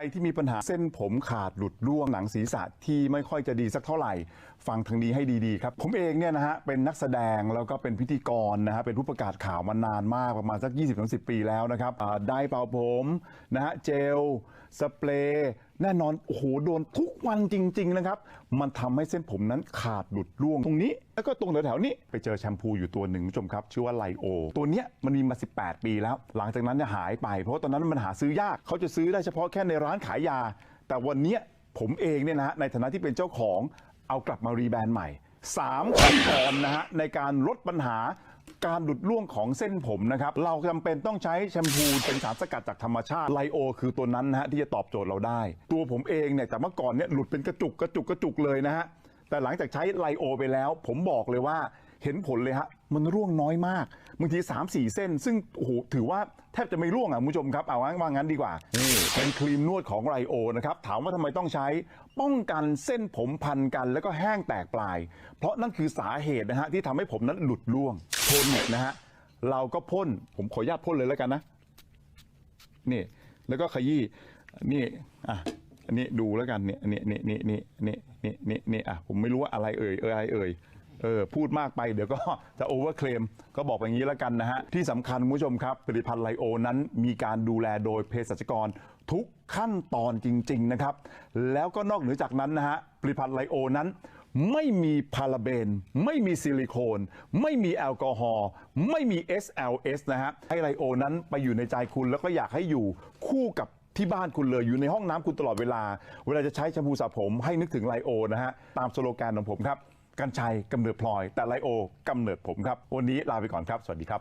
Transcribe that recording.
ใครที่มีปัญหาเส้นผมขาดหลุดร่วงหนังศีรษะที่ไม่ค่อยจะดีสักเท่าไหร่ ฟังทางนี้ให้ดีๆครับ ผมเองเนี่ยนะฮะเป็นนักแสดงแล้วก็เป็นพิธีกรนะฮะเป็นผู้ประกาศข่าวมานานมากประมาณสัก 20-30 ปีแล้วนะครับได้เป่าผมนะฮะเจลสเปรย์ แน่นอนโอ้โหโดนทุกวันจริง ๆ นะครับ มันทำให้เส้นผมนั้นขาดหลุดร่วงตรงนี้ แล้วก็ตรงแถวๆนี้ไปเจอแชมพูอยู่ตัวหนึ่งคุณผู้ชมครับ ชื่อว่าไลโอ ตัวเนี้ยมันมีมา 18 ปีแล้ว หลังจากนั้นเนี่ยหายไป เพราะว่าตอนนั้นมันหาซื้อยากเขาจะซื้อได้เฉพาะแค่ในร้านขายยา แต่วันเนี้ยผมเองเนี่ยนะฮะในฐานะที่เป็นเจ้าของเอากลับมารีแบรนด์ใหม่สามขั้นตอนนะฮะในการลดปัญหา การหลุดร่วงของเส้นผมนะครับ เราจำเป็นต้องใช้แชมพูเป็นสารสกัดจากธรรมชาติไลโอ คือตัวนั้นนะฮะที่จะตอบโจทย์เราได้ ตัวผมเองเนี่ยแต่เมื่อก่อนเนี่ยหลุดเป็นกระจุกกระจุกกระจุกเลยนะฮะแต่หลังจากใช้ไลโอไปแล้ว ผมบอกเลยว่า เห็นผลเลยฮะมันร่วงน้อยมากบางทีสามสี่เส้น ซึ่งโอ้โหถือว่าแทบจะไม่ร่วงอะคุณผู้ชมครับเอาว่างั้นดีกว่าเป็นครีมนวดของไรโอนะครับถามว่าทำไมต้องใช้ป้องกันเส้นผมพันกัน แล้วก็แห้งแตกปลาย เพราะนั่นคือสาเหตุนะฮะที่ทำให้ผมนั้นหลุดร่วงโทนเน็ตนะฮะเราก็พ่นผมขออนุญาตพ่นเลยแล้วกันนะนี่แล้วก็ขยี้นี่อะนี่ดูแล้วกันเนี่ยนี่นี่นี่นี่นี่นี่นี่อะผมไม่รู้ว่าอะไรเอ่ยเอ่ยอะไรเอ่ย เออพูดมากไปเดี๋ยวก็จะโอเวอร์เคลมก็บอกอย่างนี้แล้วกันนะฮะ ที่สำคัญคุณผู้ชมครับ ผลิตภัณฑ์ไลโอนั้นมีการดูแลโดยเภสัชกรทุกขั้นตอนจริง ๆ นะครับ แล้วก็นอกเหนือจากนั้นนะฮะ ผลิตภัณฑ์ไลโอนั้น ไม่มีพาราเบน ไม่มีซิลิโคน ไม่มีแอลกอฮอล์ไม่มี SLS นะฮะให้ไลโอนั้นไปอยู่ในใจคุณแล้วก็อยากให้อยู่คู่กับที่บ้านคุณเลยอยู่ในห้องน้ำคุณตลอดเวลา เวลาจะใช้แชมพูสระผมให้นึกถึงไลโอนะฮะตามสโลแกนของผมครับ กัญชัยกำเนิดพลอย แต่ไลโอกำเนิดผมครับ วันนี้ลาไปก่อนครับ สวัสดีครับ